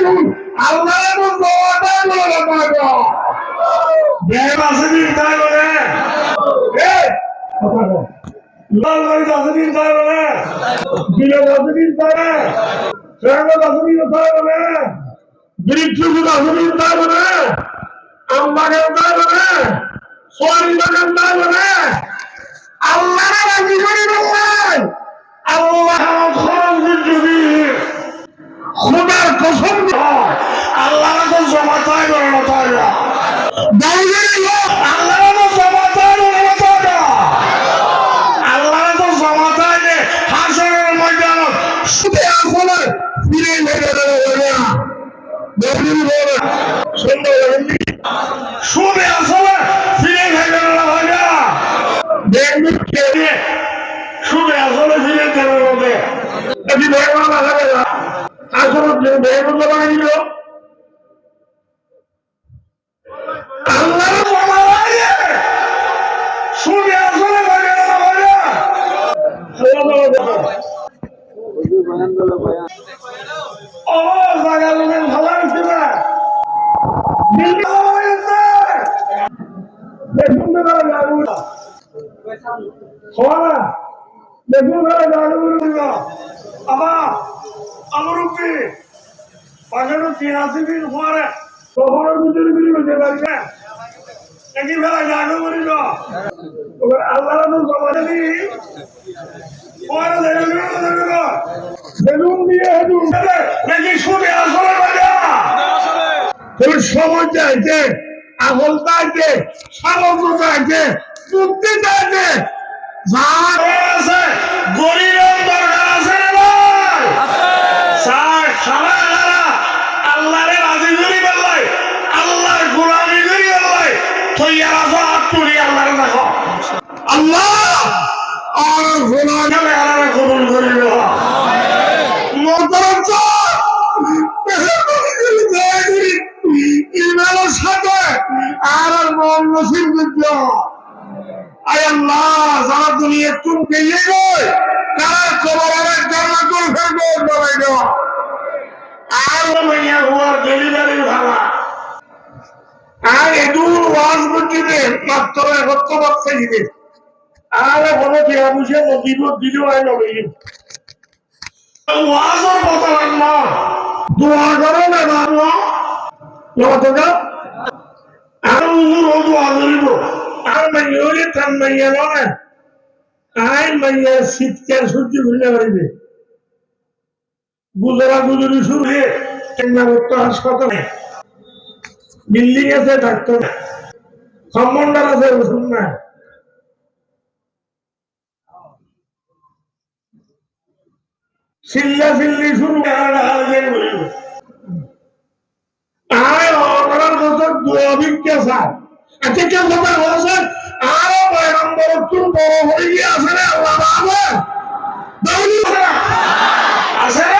আল্লাহ দিন তাই বলে। আম বাগান তাই বলে। আল্লাহ রাজি করি আল্লাহ খুদার কসম। আল্লাহ জমা সময় চাইছে চাইছে সামর্থ্য চাইছে মুক্তি চাইছে যা আছে গরিবের দরকার সারা আল্লাহরে রাজি করি বেলায় আল্লাহর গোলামি করি থইয়ার আসো হাত তুলি আল্লাহরে দেখো আল্লাহ, আর গোলাম কেন আল্লাহরে কবুল করি দেওয়া মতরম ইমেলের সাথে আর মন নসিব করতে। আয় আল্লাহ যারা দুনিয়া তুম পেয়ে গই তারা খবর অনেক জানা করে ফেলব বলে দেওয়া আর মাইয়া হওয়ার ডেলিভারির ভাড়া। আর এদু ওয়াজ বুঝিবে মাত্র একত্র বাচ্চা বুঝে নদীব দিলেও আই নবী ওয়াজর কথা না। দোয়া করো না বাবা লতকা আর উহুর ও দোয়া করিব আর মাইয়রে তান শীতকাল সহ্য করতে পারিবে গুজরা গুজরি শুরু হয়ে হাসপাতালে। বিল্ডিং আছে, ডাক্তার। সম্বন্ডার আছে, ওষুধ নাই। চিল্লা চিল্লি শুরু আয় অপরাধ বছর দুর্ভিক্ষা স্যার। আচ্ছা আছে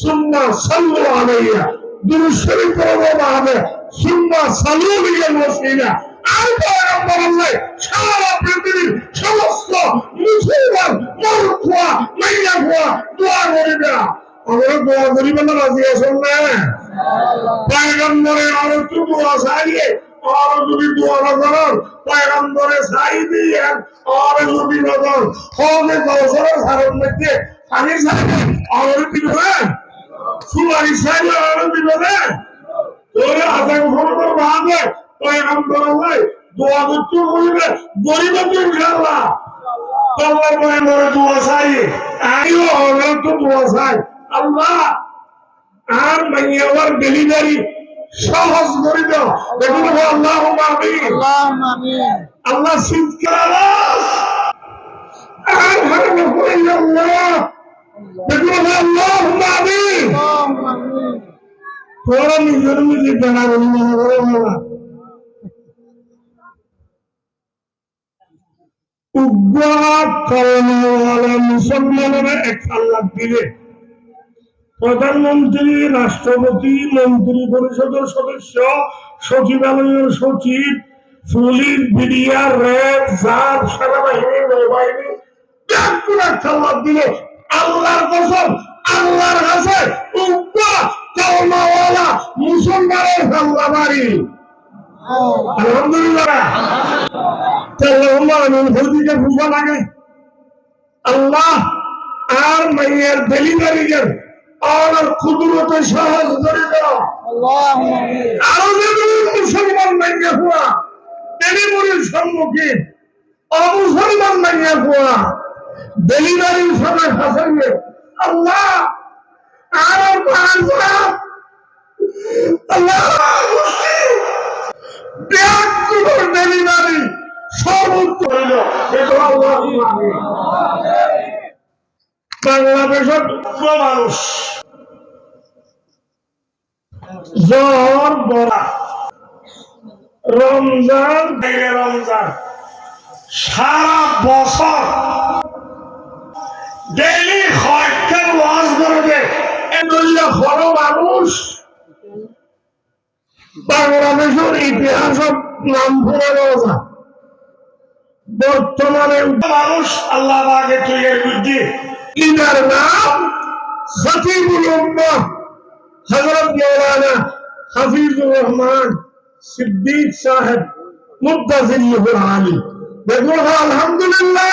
সুন্না সাল্লু আলাইয়া দুরু শরীফ করব বাহাবে সুন্না সাল্লু বিলের মসজিদা আর পয়গম্বর আল্লাহ সারা পৃথিবীর সমস্ত মুসলমান মরুয়া মাইয়া খোয়া দোয়া করিবে। আমরা দোয়া করিবে না, রাজি আছেন না? পয়গম্বরের আরও আর যদি দোয়া না করেন, পয়গম্বরে চাই দিয়ে, আর যদি না করেন হবে গৌসরের সারের মধ্যে পানি চাইলে আর আল্লাহ আর মাইয়াবার ডেলিভারি সহজ করে দাও দেখুন আল্লাহ আমিন আল্লাহ শীতকাল আর করে আল্লাহ মনে এক প্রধানমন্ত্রী রাষ্ট্রপতি মন্ত্রী পরিষদের সদস্য সচিবালয়ের সচিব পুলিশ বিডিআর র্যাব সেনাবাহিনী নৌবাহিনী একটা আল্লাহ দিলে আল্লাহর কসম, আল্লাহর কাছে উগ্র কর্মওয়ালা মুসলমানের হাল্লা বাড়ি। আলহামদুলিল্লাহ। বুঝা লাগে। আল্লাহ আর মাইয়ের ডেলিভারিকে আর কুদরতে সাহস করে দাও আরও যদি মুসলমান মাইয়া হওয়া ডেলিভারির সম্মুখীন অমুসলমান মাইয়া হওয়া ডেলিভারির সময় ফাঁসাইয়ে আল্লাহ আরও পাঁচ আল্লাহ ডেলিভারি সর্বোচ্চ হইল জ্বর, বড়া। রমজান রমজান। সারা বছর ডেইলি কয়েকটা ওয়াজ করবে এগুলো বড় মানুষ। বাংলাদেশের ইতিহাসের নাম ভুলে যায় বর্তমানে মানুষ আল্লাহ বাগে তৈরি বুদ্ধি। ইনার নাম খতিবুল উম্মাহ হযরত মাওলানা হাফিজুর রহমান সিদ্দিক সাহেব মুদাজিল্লুহুল আলী। দেখুন, আলহামদুলিল্লাহ।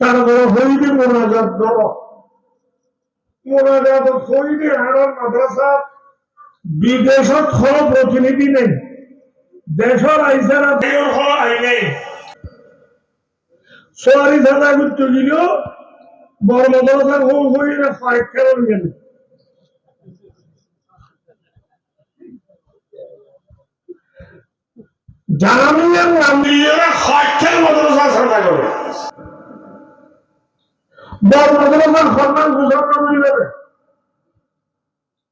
তারপরে হইবে মোনাজাত বড় মোনাজাত হইবে আর মাদ্রাসা। বিদেশত কোনো প্রতিনিধি নেই। দেশের আইসারা দেশের কোনো আই নেই। সোয়ারি থানা করতে গেল বড় মাদ্রাসার হোক হইলে ফাইট খেলার গেল জানামিনের নাম দিয়ে ফাইটের মাদ্রাসা সাদা করে মাদ্রাসার সম্মান করে দেবে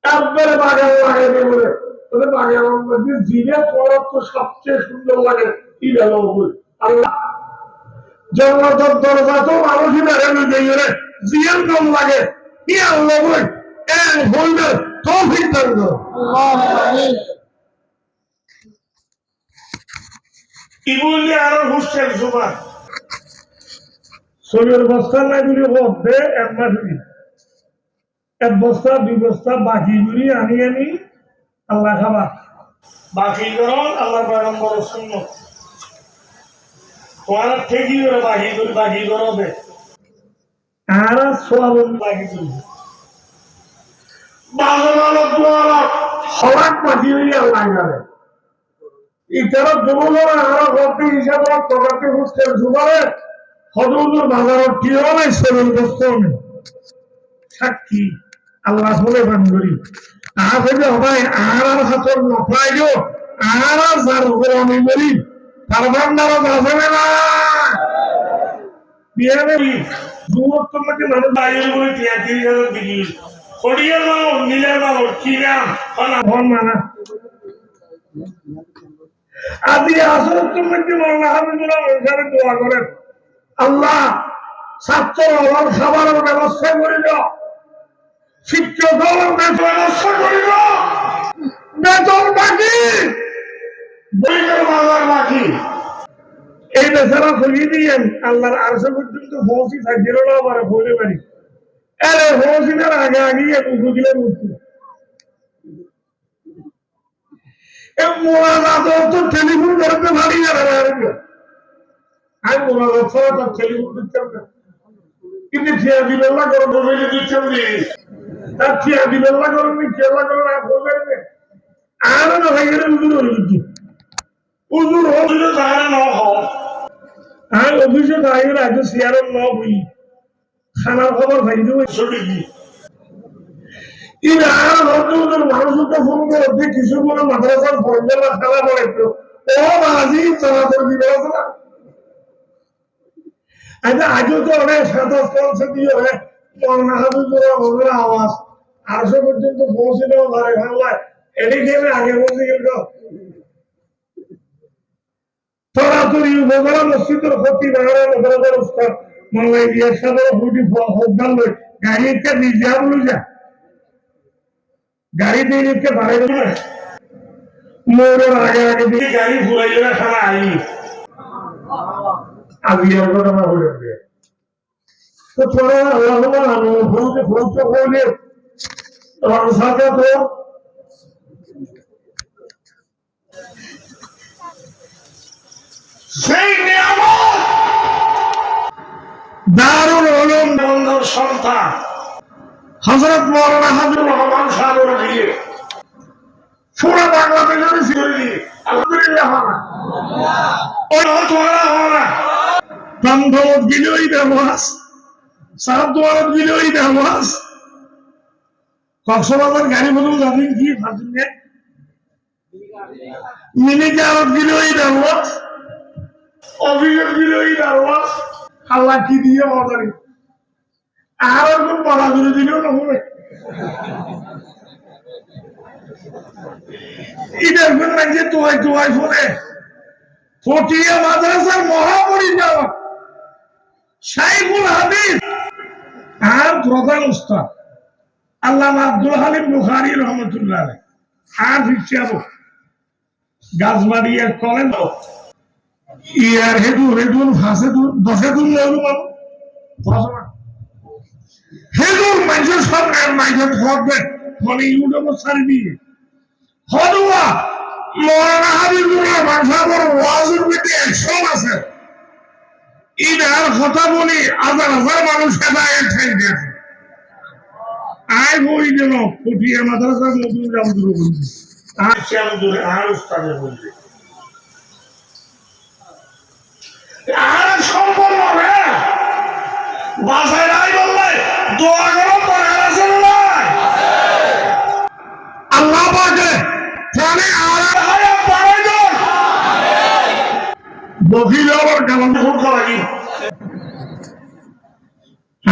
একবারে বাগান লাগাইবে বলে, তবে তো সবচেয়ে সুন্দর লাগে, কি গেল জগতের দরজা তো মানুষই বেড়ানো দিয়ে রে জিয়ান কম লাগে, কি আল্লাহ আরও হোস্টেল সুপার শরীর বস্তা নাই বলে বলতে এক মাস এক বস্তা, দুই বস্তা, বাকি করি আনি আনি, আল্লাহ খাবা বাকি করো আল্লাহ পয়গম্বর শূন্য তোমার ঠিকই বাকি আল্লাহ হিসাবে হোস্টেল সুপারে হদুর বাজারের কি হবে শরীর বস্ত নেই সাক্ষী, আল্লাহ বলে বান করি। যদি হবাই আর আর হাতর নফাই গো আর আর যার উপরে আমি বলি তার ভান্ডারও আছে না বিহারে যুবক তোমাকে মানুষ বাইরে বলে তিরিশ হাজার কি নাম ফোন মানা আদি আসলে তুমি কি হাবিবুল্লাহ অনুসারে দোয়া করেন। আল্লাহ ছাত্র আমার খাবারের ব্যবস্থা করিল শিক্ষক ব্যবস্থা করিল বেতন বাকি। বাকি। এই দিয়েন। আল্লাহর পর্যন্ত না, আমার বলে পারি আরে পৌঁছিনার আগে আগে উপদিলের উঠছে মোনাজাত তো টেলিফোন করতে পারি না আমি মোনাজাত ছাড়া তার টেলিফোন দিচ্ছাম না। কিন্তু ফিয়া দিল না করে মোবাইলে দিচ্ছাম দিস তার চেয়ার দিবেন না করেন করেন আর না আর না ভাই গেলে উজুর হয়ে গেছি। উজুর তুই তাহলে ন আর অফিসে দাঁড়িয়ে রাখছে চেয়ারের ন হই। খানার খবর খাই দেবো যে কিছু মাদ্রাসার ফরজেলা খেলা পড়ে তো। ও বাজি চলাচল দিবে না। আচ্ছা আজও তো অনেক সাতাশ অনেক পন্না হাজুর ওদের আওয়াজ। আটশো পর্যন্ত পৌঁছিল ধরে বাংলায় এদিকে আগে বলতে গেল তরাতরি উপজেলা মসজিদের ক্ষতি বাংলা নগরের উস্তাদ মাল্লাই দিয়ে নিতে পারে আজিয়ার ঘটনা যাবে তো তোরা আল্লাহ আমি ভুলতে ভুলতে বলে রমসাতে তো সেই নিয়ামত। দারুল উলুম বন্ধুর সন্তান, হযরত মাওলানা হাবিবুর রহমান সাগর দিয়ে পুরো বাংলাদেশের সিরি আলহামদুলিল্লাহ। মানা ওই তোমারা বান্ধবত গিলোই দেওয়াস সারাপ তোমার গিলোই দেওয়াস কক্সবাজার গাড়ি বলুন যাবেন কি? ভাবছেন মিনি কারত গিলোই দেওয়াস অভিযোগ গিলোই দেওয়াস আল্লাহ কি দিয়ে মজারি আর ওরকম বলা দিলেও না হবে যে তোয়াই তোয়াই ফোনে, ফটিয়া মাদ্রাসার মহাপরিচালক সাইফুল হাদিস। আর প্রধান উস্তাদ আল্লাহ আব্দুল হালিম বুখারি রহমতুল্লাহ। আর হিসাব গাছবাড়ি কলেন ইয়ার হেতুন ফাঁসে দশে হেতুর মানুষের খবর ফলে দিয়ে। হদুয়া মৌলানা হাবিবুল্লাহ মানসাবর ইনার কথা বলি হাজার হাজার মানুষ হেদায়ত ঠাই দিয়েছে। আয় বই যেন ফুটিয়ে মাদ্রাসার নতুন জাম শুরু করছি আর শ্যাম দূরে আর উস্তাদে বলবে। আর সম্পূর্ণ রে বাসায় নাই বললে দোয়া করো দরকার আছে না আল্লাহ পাকে ফলে আর হায়াত বাড়াই দিন। বকিল আবার কেমন ভুল করা কি?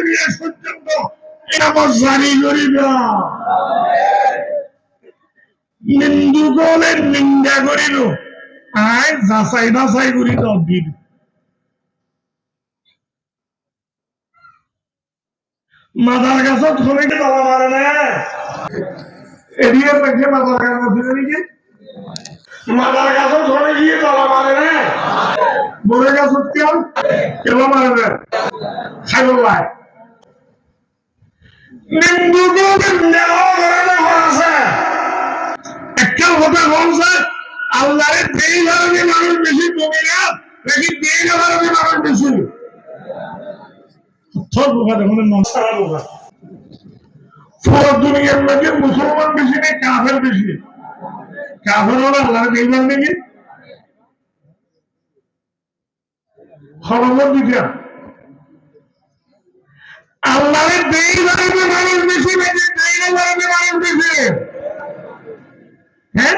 মতন পর্যন্ত নিয়ামত জারি করি মাদার গাছত কি তলা মারে না? এদিকে পেটে মাদার গাছ আছে নাকি? মাদার কাছে ধরে গিয়ে তলা মারে না? বড় গাছত কেউ কেউ মারে না নিন্দু করলে দেহ করে না আছে একটা কথা বলছে আল্লাহরে দেই ধরনের মানুষ বেশি কমে না। নাকি দেই ধরনের মানুষ বেশি? পুরো দুনিয়ার মধ্যে মুসলমান বেশি নেই কাফের বেশি। কাফের হলো আল্লাহরে দেই ধর নাকি খবর দিতে আল্লাহরে দেই ধরনের মানুষ বেশি নাকি দেই ধরনের মানুষ বেশি। হ্যাঁ?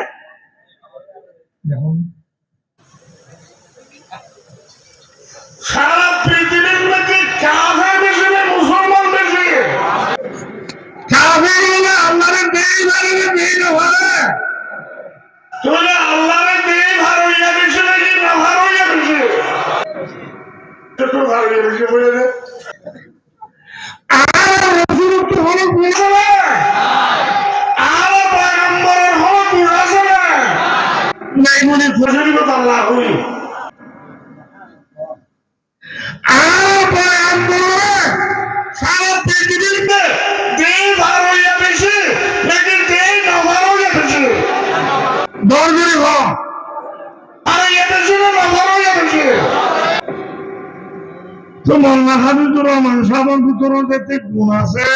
গুণ আছে।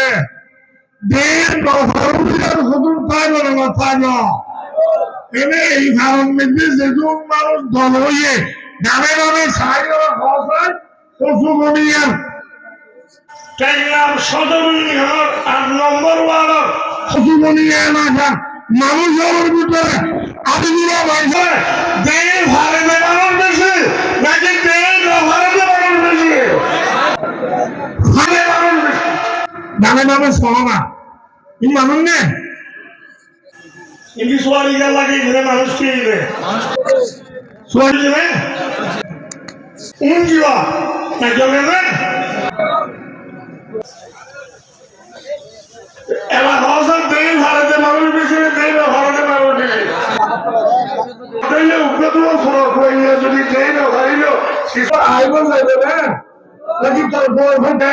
এনে এই কারণ মধ্যে যেজন মানুষ দল হইয়ে নামে নামে সদর আট নম্বর ওয়ার্ডর মানুষের ভিতরে ভারে বেশি নাকি দিন না ভারে মানুষ বেশি ভারে মানুষ বেশি নামে নামে সহনা এই মানুষ নে। ইংলিশ লাগে মানুষ কি রে উন জিওয়া না জলে রে এবার হসন দেই ভারতে মানুষ বেশি দেই না ভারতে মানুষ বেশি তাইলে উপরে তো ফরক হইয়া যদি দেই না ভাইলো শিশু আইব যাইবে না। নাকি তোর বই ফেটে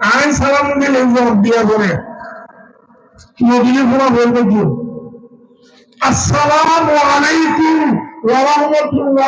আয় সালাম দিলে জবাব দিয়া করে নদীর পুরা বলবে কি আসসালাম আলাইকুম ওয়া রাহমাতুল্লাহ।